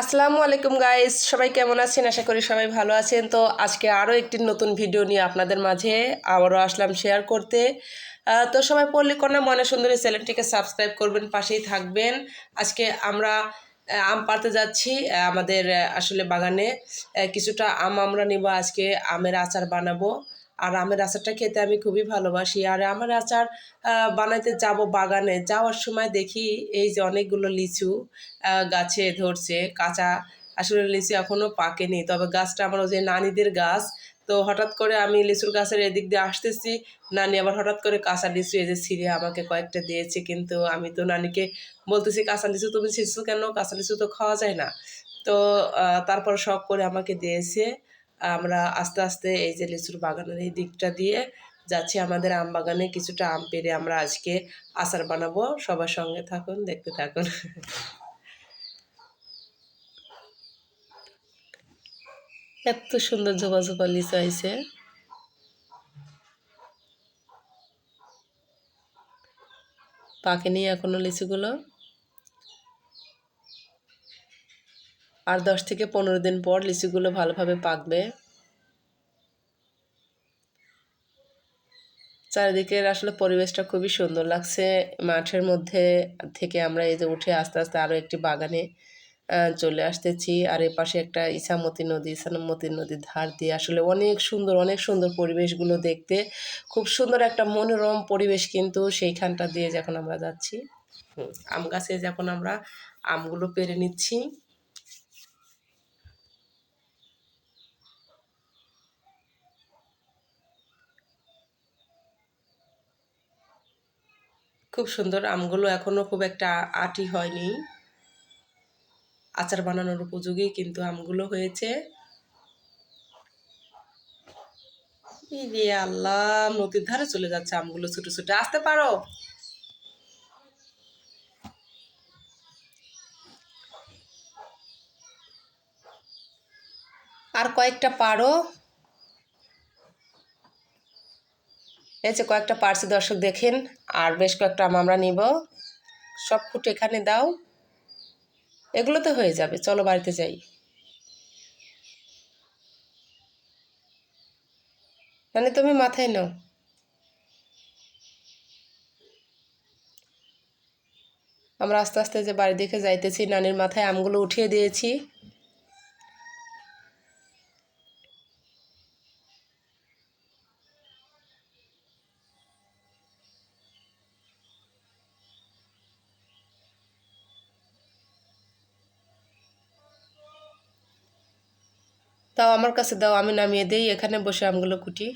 আসসালামু আলাইকুম গাইস সবাই কেমন আছেন? আশা করি সবাই ভালো আছেন। তো আজকে আরও একটি নতুন ভিডিও নিয়ে আপনাদের মাঝে আবারও আসলাম শেয়ার করতে। তো সবাই পল্লীকন্যা মনে সুন্দরী চ্যানেলটিকে সাবস্ক্রাইব করবেন, পাশেই থাকবেন। আজকে আমরা আম পাড়তে যাচ্ছি আমাদের আসলে বাগানে। কিছুটা আম আমরা নিব আজকে, আমের আচার বানাবো। আর আমের আচারটা খেতে আমি খুবই ভালোবাসি। আর আমের আচার বানাইতে যাব বাগানে। যাওয়ার সময় দেখি এই যে অনেকগুলো লিচু গাছে ধরছে। কাঁচা, আসলে লিচু এখনও পাকেনি। তবে গাছটা আমার ওই যে নানিদের গাছ, তো হঠাৎ করে আমি লিচুর গাছের এদিক দিয়ে আসতেছি। নানি আবার হঠাৎ করে কাঁচা লিচু এই যে ছিঁড়ে আমাকে কয়েকটা দিয়েছে। কিন্তু আমি তো নানিকে বলতেছি, কাঁচা লিচু তুমি ছিঁড়ছো কেন? কাঁচা লিচু তো খাওয়া যায় না। তো তারপর শখ করে আমাকে দিয়েছে। আমরা আস্তে আস্তে এই যে লিচুর বাগানের এই দিকটা দিয়ে যাচ্ছি আমাদের আম বাগানে। কিছুটা আম পেরে আমরা আজকে আচার বানাবো। সবার সঙ্গে থাকুন, দেখতে থাকুন। এত সুন্দর জোপা জোপা লিচু আইছে। পাকেনি এখনও লিচুগুলো? আর দশ থেকে পনেরো দিন পর লিচুগুলো ভালোভাবে পাকবে। চারিদিকের আসলে পরিবেশটা খুবই সুন্দর লাগছে। মাঠের মধ্যে থেকে আমরা এই যে উঠে আস্তে আস্তে আরও একটি বাগানে চলে আসতেছি। আর এ পাশে একটা ইছামতি নদী, ইছামতি নদীর ধার দিয়ে আসলে অনেক সুন্দর অনেক সুন্দর পরিবেশগুলো দেখতে। খুব সুন্দর একটা মনোরম পরিবেশ কিন্তু সেইখানটা দিয়ে যখন আমরা যাচ্ছি আম গাছে যখন আমরা আমগুলো পেরে নিচ্ছি খুব সুন্দর। আমগুলো এখনও খুব একটা আটি হয়নি। আচার বানানোর উপযোগী কিন্তু আমগুলো হয়েছে। আল্লাহ, নদীর ধারে চলে যাচ্ছে আমগুলো ছোট ছোট। আসতে পারো। আর কয়েকটা পারো। এই যে কয়েকটা পার্সি দর্শক দেখেন, আর বেশ কয়েকটা আম আমরা নিব। সব ফুট এখানে দাও। এগুলো তো হয়ে যাবে, চলো বাড়িতে যাই। মানে তুমি মাথায় নাও। আমরা আস্তে আস্তে যে বাড়ি দেখে যাইতেছি, নানির মাথায় আমগুলো উঠিয়ে দিয়েছি। তাও আমার কাছে দাও, আমি নামিয়ে দেই, এখানে বসে আমগুলো কুটি।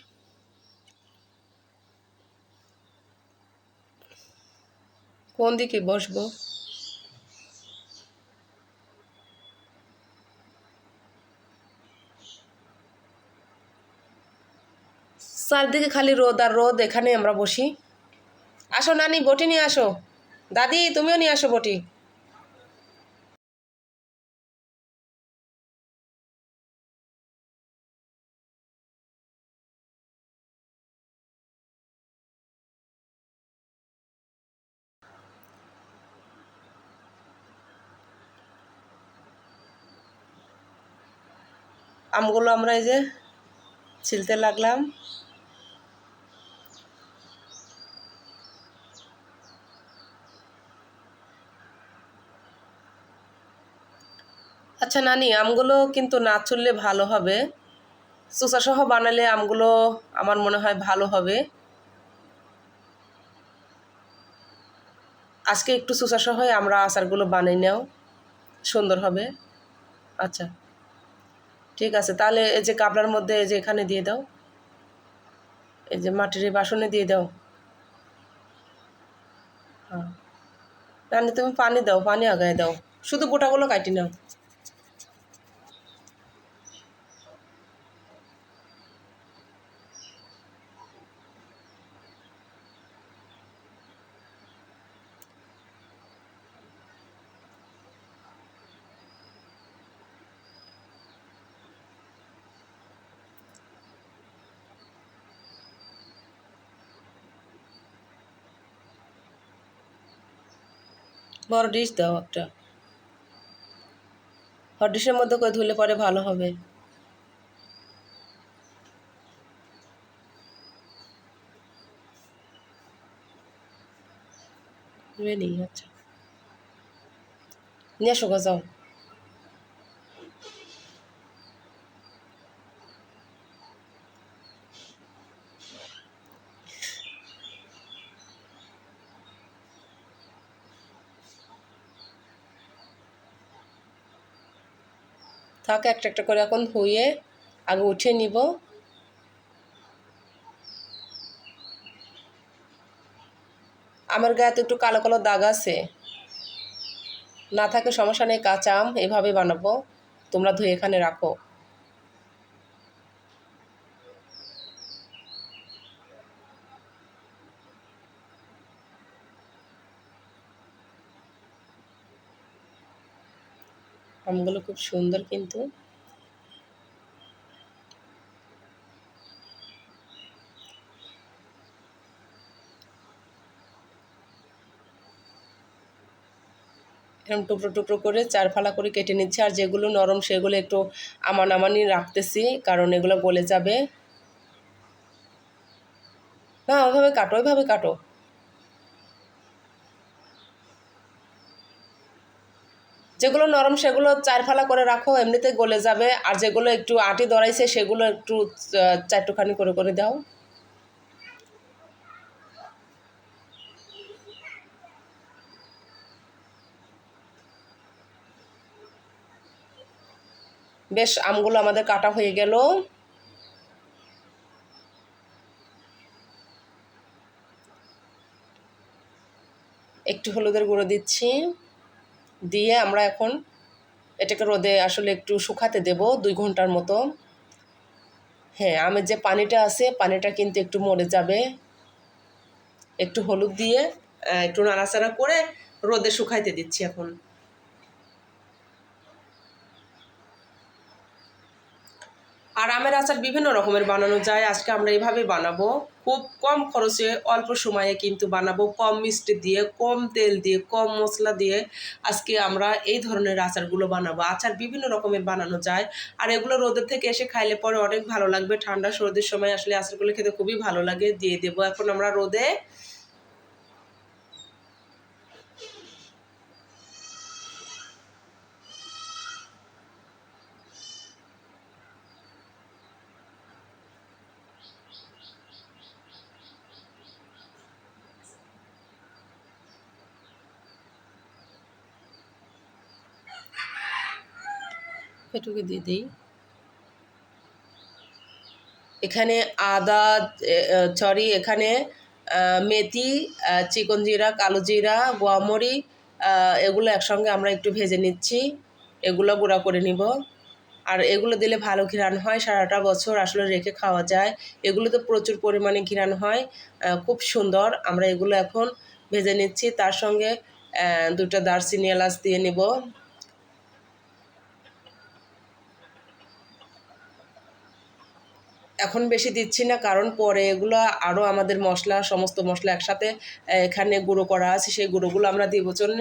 কোন দিকে বসবো? চারদিকে খালি রোদ আর রোদ এখানে আমরা বসি। আসো নানি, বটি নিয়ে আসো। দাদি, তুমিও নিয়ে আসো বটি। আমগুলো আমরা এই যে ছিলতে লাগলাম। আচ্ছা নানি, আমগুলো কিন্তু না চুললে ভালো হবে। চোষাসহ বানালে আমগুলো আমার মনে হয় ভালো হবে। আজকে একটু চোষাসহ আমরা আচারগুলো বানিয়ে নাও। সুন্দর হবে। আচ্ছা। ঠিক আছে, তাহলে এই যে কাপড়ার মধ্যে এই যে এখানে দিয়ে দাও। এই যে মাটির বাসনে দিয়ে দাও। হ্যাঁ। তুমি পানি দাও, পানি আগায় দাও। শুধু গোটাগুলো কাটি নাও। বড় ডিশ দাও একটা। হট ডিশের মধ্যে করে ধুলে পরে ভালো হবে। আচ্ছা। নিয়ে আসো যাও। থাক একটা একটা করে এখন ধুয়ে আগে উঠিয়ে নিব। আমার গায়ে তো একটু কালো কালো দাগ আছে। না থাকে সমস্যা নেই, কাঁচা আম এভাবে বানাবো। তোমরা ধুয়ে এখানে রাখো। আমগুলো খুব সুন্দর কিন্তু। এরকম টুকরো টুকরো করে চার ফালা করে কেটে নিচ্ছি, আর যেগুলো নরম সেগুলো একটু আমান আমানি রাখতেছি, কারণ এগুলো গলে যাবে। না ওইভাবে কাটো ওইভাবে কাটো। যেগুলো নরম, সেগুলো চার ফালা করে রাখো, এমনিতে গলে যাবে। আর যেগুলো একটু আটি দড়াইছে, সেগুলো একটু চারটুখানি করে করে দাও। বেশ, আমগুলো আমাদের কাটা হয়ে গেল। একটু হলুদের গুঁড়ো দিচ্ছি। দিয়ে আমরা এখন এটাকে রোদে আসলে একটু শুকাতে দেব দুই ঘণ্টার মতো। হ্যাঁ আমের যে পানিটা আছে, পানিটা কিন্তু একটু মরে যাবে। একটু হলুদ দিয়ে একটু নাড়াচাড়া করে রোদে শুকাইতে দিচ্ছি এখন। আর আমের আচার বিভিন্ন রকমের বানানো যায়। আজকে আমরা এইভাবে বানাবো। খুব কম খরচে, অল্প সময়ে কিন্তু বানাবো। কম মিষ্টি দিয়ে, কম তেল দিয়ে, কম মশলা দিয়ে আজকে আমরা এই ধরনের আচারগুলো বানাবো। আচার বিভিন্ন রকমের বানানো যায়। আর এগুলো রোদের থেকে এসে খাইলে পরে অনেক ভালো লাগবে। ঠান্ডা সর্দির সময় আসলে আচারগুলো খেতে খুবই ভালো লাগে। দিয়ে দেবো এখন আমরা রোদে। এটুকু দিয়ে দিই। এখানে আদা সরি এখানে মেথি চিকন জিরা, কালো জিরা, গোয়ামরি এগুলো একসঙ্গে আমরা একটু ভেজে নিচ্ছি। এগুলো গুঁড়া করে নিব। আর এগুলো দিলে ভালো ঘ্রাণ হয়, সারাটা বছর আসলে রেখে খাওয়া যায়। এগুলোতে প্রচুর পরিমাণে ঘ্রাণ হয় খুব সুন্দর। আমরা এগুলো এখন ভেজে নিচ্ছি। তার সঙ্গে দুটো দারচিনি এলাচ দিয়ে নিব। এখন বেশি দিচ্ছি না, কারণ পরে এগুলো আরও আমাদের মশলা, সমস্ত মশলা একসাথে এখানে গুঁড়ো করা আছে, সেই গুঁড়োগুলো আমরা দিব জন্য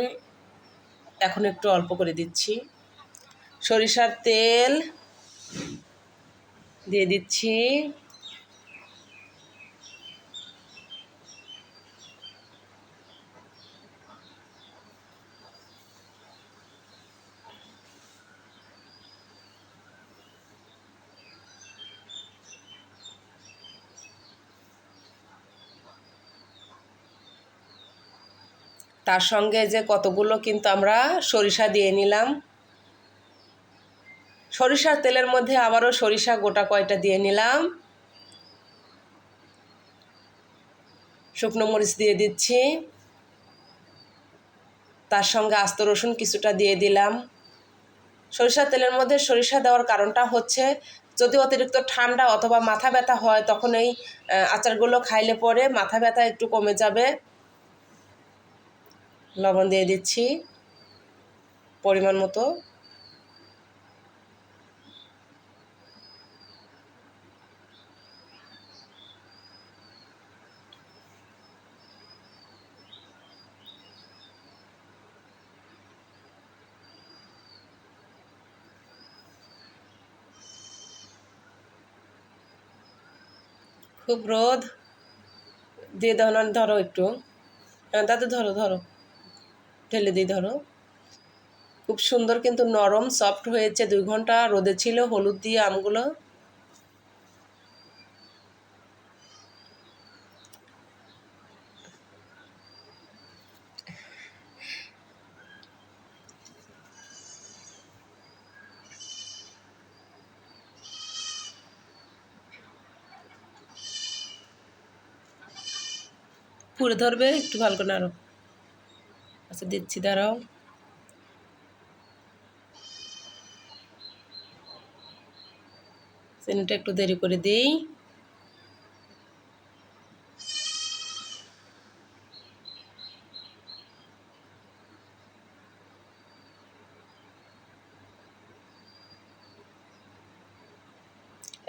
এখন একটু অল্প করে দিচ্ছি। সরিষার তেল দিয়ে দিচ্ছি। তার সঙ্গে যে কতগুলো কিন্তু আমরা সরিষা দিয়ে নিলাম। সরিষার তেলের মধ্যে আবারও সরিষা গোটা কয়টা দিয়ে নিলাম। শুকনো মরিচ দিয়ে দিচ্ছি। তার সঙ্গে আস্ত রসুন কিছুটা দিয়ে দিলাম। সরিষার তেলের মধ্যে সরিষা দেওয়ার কারণটা হচ্ছে, যদি অতিরিক্ত ঠান্ডা অথবা মাথা ব্যথা হয়, তখন এই আচারগুলো খাইলে পরে মাথা ব্যথা একটু কমে যাবে। লবণ দিয়ে দিচ্ছি পরিমাণ মতো। খুব রোদ। দিয়ে ধরো ধরো একটু। হ্যাঁ, দাদু ধরো ধরো। ঢেলে দিই, ধরো। খুব সুন্দর কিন্তু নরম সফট হয়েছে দুই ঘণ্টা। রোদে ছিল, হলুদ দিয়ে আমগুলো। পুরে ধরবে, একটু ভালো করে আরও আচ্ছা দিচ্ছি, দাঁড়াও। চিনিটা একটু দেরি করে দিই।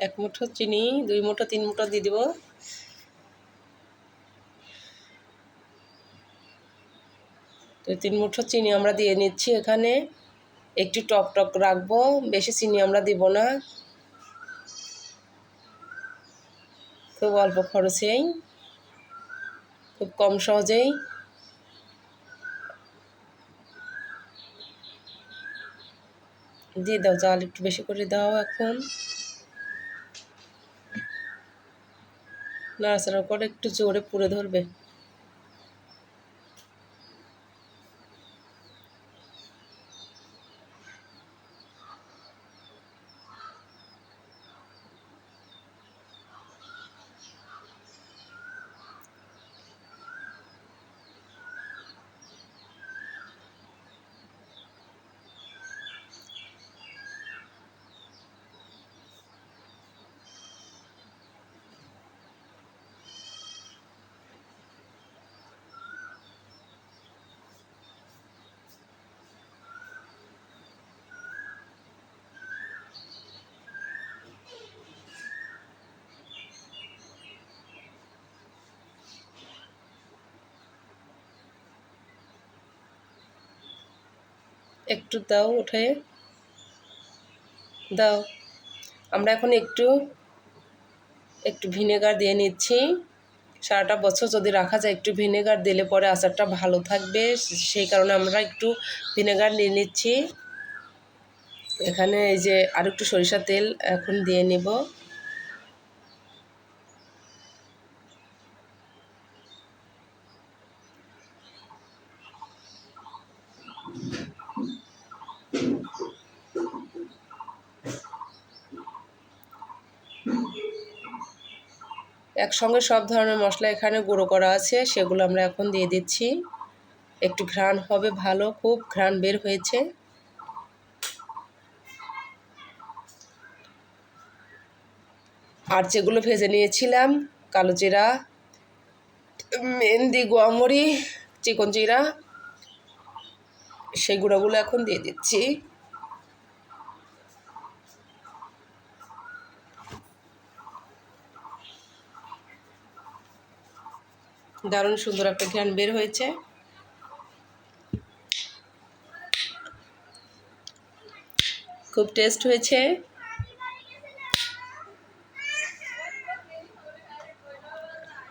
এক মুঠো চিনি, দুই মুঠো, তিন মুঠো দিয়ে দিব। তো তিন মুঠো চিনি আমরা দিয়ে নিচ্ছি এখানে। একটু টক টক রাখব, বেশি চিনি আমরা দিব না। খুব অল্প খরচেই, খুব কম সহজেই। দিয়ে দাও, জাল একটু বেশি করে দাও এখন। নাড়াচাড়া করে একটু জোরে পুড়ে ধরবে। একটু দাও, উঠে। দাও। আমরা এখন একটু একটু ভিনেগার দিয়ে নিচ্ছি। সারাটা বছর যদি রাখা যায়, একটু ভিনেগার দিলে পরে আচারটা ভালো থাকবে। সেই কারণে আমরা একটু ভিনেগার নিয়ে নিচ্ছি। এখানে এই যে আর একটু সরিষা তেল এখন দিয়ে নেব। একসঙ্গে সব ধরনের মশলা এখানে গুঁড়ো করা আছে, সেগুলো আমরা এখন দিয়ে দিচ্ছি। একটু ঘ্রাণ হবে ভালো, খুব ঘ্রাণ বের হয়েছে। আর যেগুলো ভেজে নিয়েছিলাম, কালো জিরা, মেহেন্দি, গোয়ামরি, চিকন জিরা, সেই গুঁড়োগুলো এখন দিয়ে দিচ্ছি। দারুণ সুন্দর একটা ঘ্রাণ বের হয়েছে। খুব টেস্ট হয়েছে।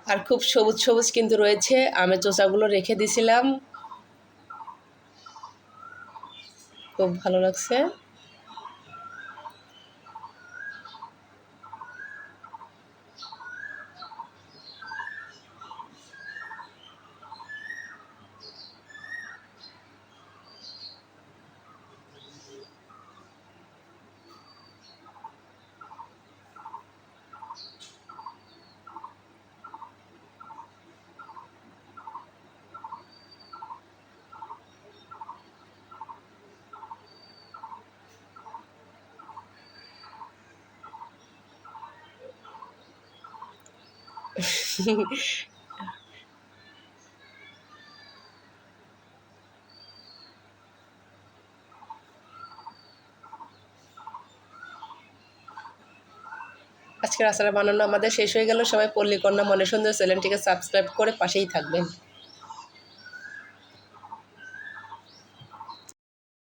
আর খুব সবুজ সবুজ কিন্তু রয়েছে। আমের চোষাগুলো রেখে দিছিলাম। খুব ভালো লাগছে। আজকের আচার বানানো আমাদের শেষ হয়ে গেল। সবাই পল্লীকন্যা মনে সুন্দর চ্যানেলটিকে সাবস্ক্রাইব করে পাশেই থাকবেন।